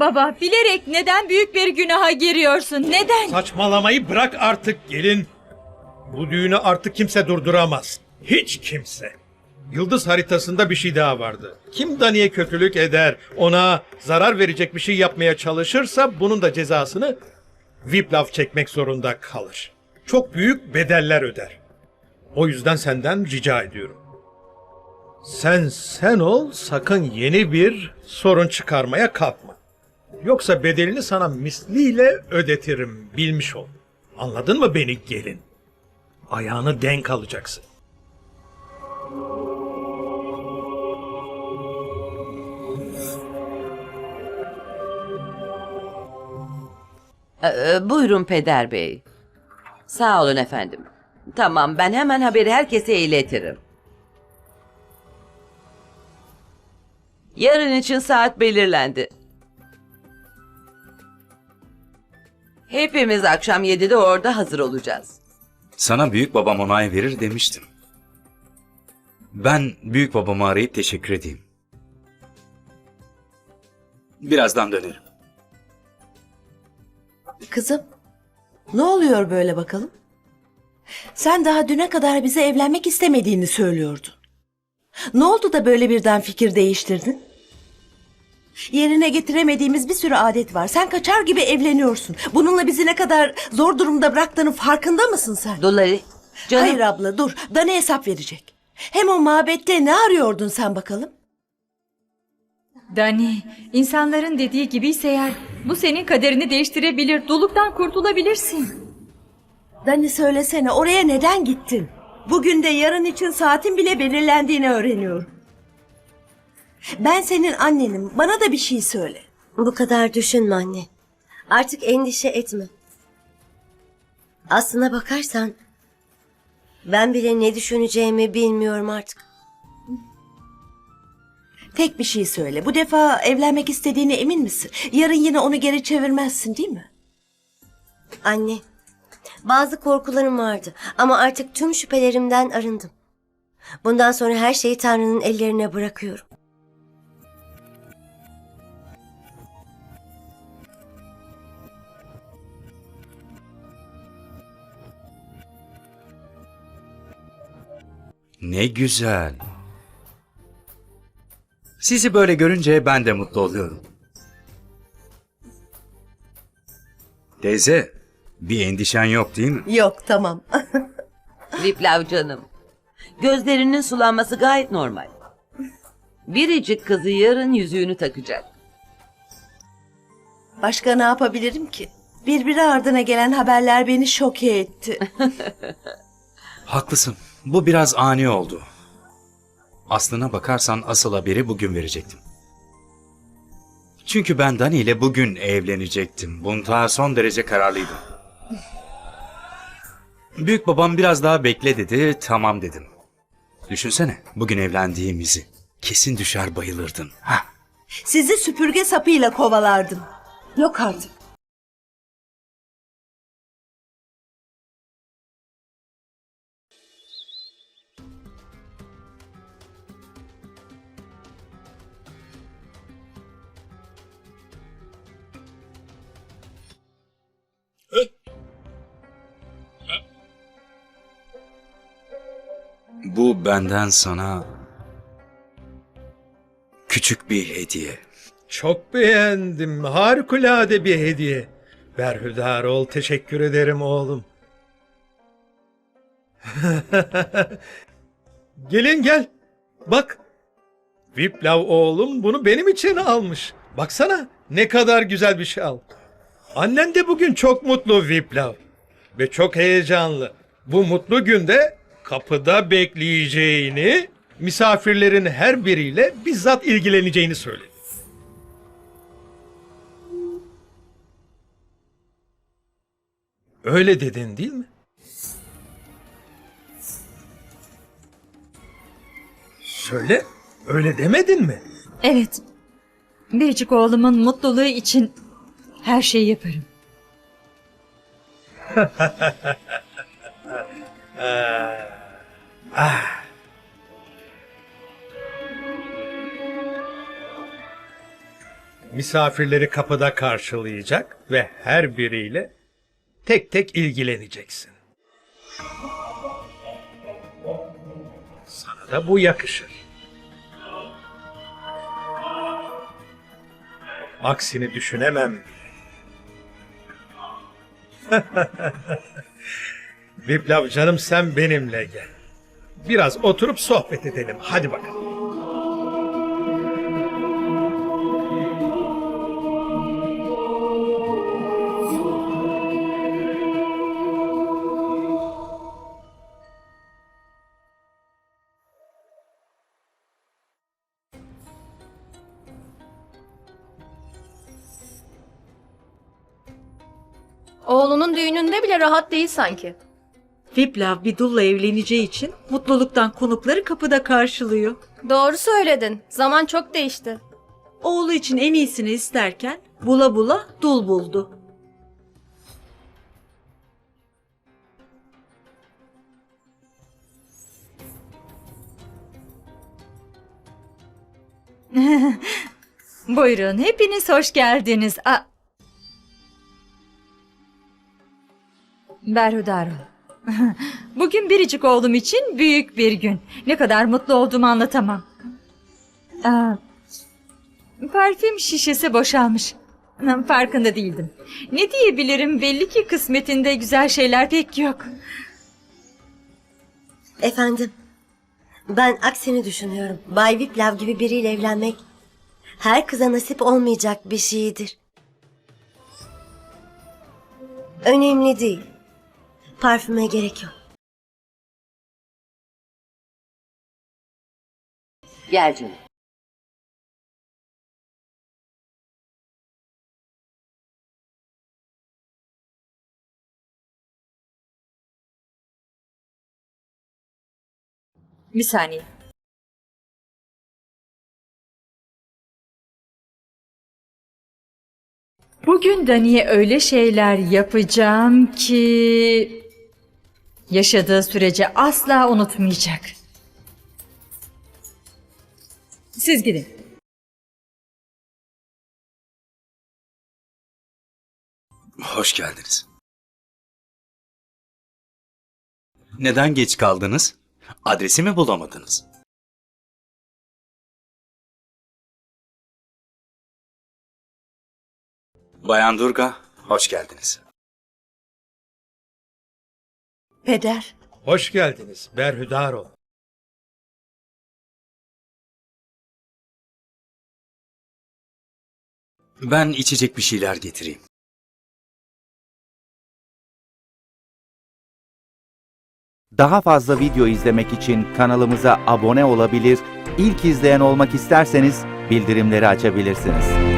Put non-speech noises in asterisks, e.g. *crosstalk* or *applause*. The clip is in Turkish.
Baba bilerek neden büyük bir günaha giriyorsun? Neden? Saçmalamayı bırak artık gelin. Bu düğünü artık kimse durduramaz. Hiç kimse. Yıldız haritasında bir şey daha vardı. Kim Dani'ye kötülük eder, ona zarar verecek bir şey yapmaya çalışırsa bunun da cezasını Viplav çekmek zorunda kalır. Çok büyük bedeller öder. O yüzden senden rica ediyorum. Sen sen ol, sakın yeni bir sorun çıkarmaya kalkma. Yoksa bedelini sana misliyle ödetirim, bilmiş ol. Anladın mı beni gelin? Ayağını denk alacaksın. Ee, buyurun peder bey. Sağ olun efendim. Tamam ben hemen haberi herkese iletirim. Yarın için saat belirlendi. Hepimiz akşam 7'de orada hazır olacağız. Sana büyük babam onay verir demiştim. Ben büyük babamı arayıp teşekkür edeyim. Birazdan dönerim. Kızım, ne oluyor böyle bakalım? Sen daha düne kadar bize evlenmek istemediğini söylüyordun. Ne oldu da böyle birden fikir değiştirdin? Yerine getiremediğimiz bir sürü adet var. Sen kaçar gibi evleniyorsun. Bununla bizi ne kadar zor durumda bıraktığının farkında mısın sen? Dolari, canım Hayır abla dur. Dana hesap verecek. Hem o mabette ne arıyordun sen bakalım? Dani, insanların dediği gibiyse eğer bu senin kaderini değiştirebilir. Doluktan kurtulabilirsin. Dani söylesene oraya neden gittin? Bugün de yarın için saatin bile belirlendiğini öğreniyorum. Ben senin annenim. Bana da bir şey söyle. Bu kadar düşünme anne. Artık endişe etme. Aslına bakarsan ben bile ne düşüneceğimi bilmiyorum artık. Tek bir şey söyle. Bu defa evlenmek istediğine emin misin? Yarın yine onu geri çevirmezsin değil mi? Anne, bazı korkularım vardı ama artık tüm şüphelerimden arındım. Bundan sonra her şeyi Tanrı'nın ellerine bırakıyorum. Ne güzel. Sizi böyle görünce ben de mutlu oluyorum. Teyze, bir endişen yok değil mi? Yok tamam. *laughs* Viplav canım. Gözlerinin sulanması gayet normal. Biricik kızı yarın yüzüğünü takacak. Başka ne yapabilirim ki? Birbiri ardına gelen haberler beni şoke etti. *laughs* Haklısın. Bu biraz ani oldu. Aslına bakarsan asıl haberi bugün verecektim. Çünkü ben Dani ile bugün evlenecektim. Bunda son derece kararlıydım. Büyük babam biraz daha bekle dedi, tamam dedim. Düşünsene, bugün evlendiğimizi. Kesin düşer bayılırdın. Ha. Sizi süpürge sapıyla kovalardım. Yok artık. Bu benden sana küçük bir hediye. Çok beğendim. Harikulade bir hediye. Berhudar ol. Teşekkür ederim oğlum. *laughs* Gelin gel. Bak. Viplav oğlum bunu benim için almış. Baksana ne kadar güzel bir şey al. Annen de bugün çok mutlu Viplav. Ve çok heyecanlı. Bu mutlu günde kapıda bekleyeceğini, misafirlerin her biriyle bizzat ilgileneceğini söyledi. Öyle dedin değil mi? Söyle, öyle demedin mi? Evet. Biricik oğlumun mutluluğu için her şeyi yaparım. *laughs* misafirleri kapıda karşılayacak ve her biriyle tek tek ilgileneceksin. Sana da bu yakışır. Aksini düşünemem. *laughs* Viplav canım sen benimle gel. Biraz oturup sohbet edelim. Hadi bakalım. Oğlunun düğününde bile rahat değil sanki. Viplav Bidul'la evleneceği için mutluluktan konukları kapıda karşılıyor. Doğru söyledin. Zaman çok değişti. Oğlu için en iyisini isterken bula bula dul buldu. *laughs* Buyurun, hepiniz hoş geldiniz. A Berhudar. *laughs* Bugün biricik oğlum için büyük bir gün. Ne kadar mutlu olduğumu anlatamam. Aa, parfüm şişesi boşalmış. *laughs* Farkında değildim. Ne diyebilirim belli ki kısmetinde güzel şeyler pek yok. Efendim, ben aksini düşünüyorum. Bay Viplav gibi biriyle evlenmek her kıza nasip olmayacak bir şeydir. Önemli değil. Parfüme gerek yok. Gel canım. Bir saniye. Bugün Dani'ye öyle şeyler yapacağım ki yaşadığı sürece asla unutmayacak. Siz gidin. Hoş geldiniz. Neden geç kaldınız? Adresi mi bulamadınız? Bayan Durga, hoş geldiniz. Peder, Hoş geldiniz. Berhudar ol. Ben içecek bir şeyler getireyim. Daha fazla video izlemek için kanalımıza abone olabilir, ilk izleyen olmak isterseniz bildirimleri açabilirsiniz.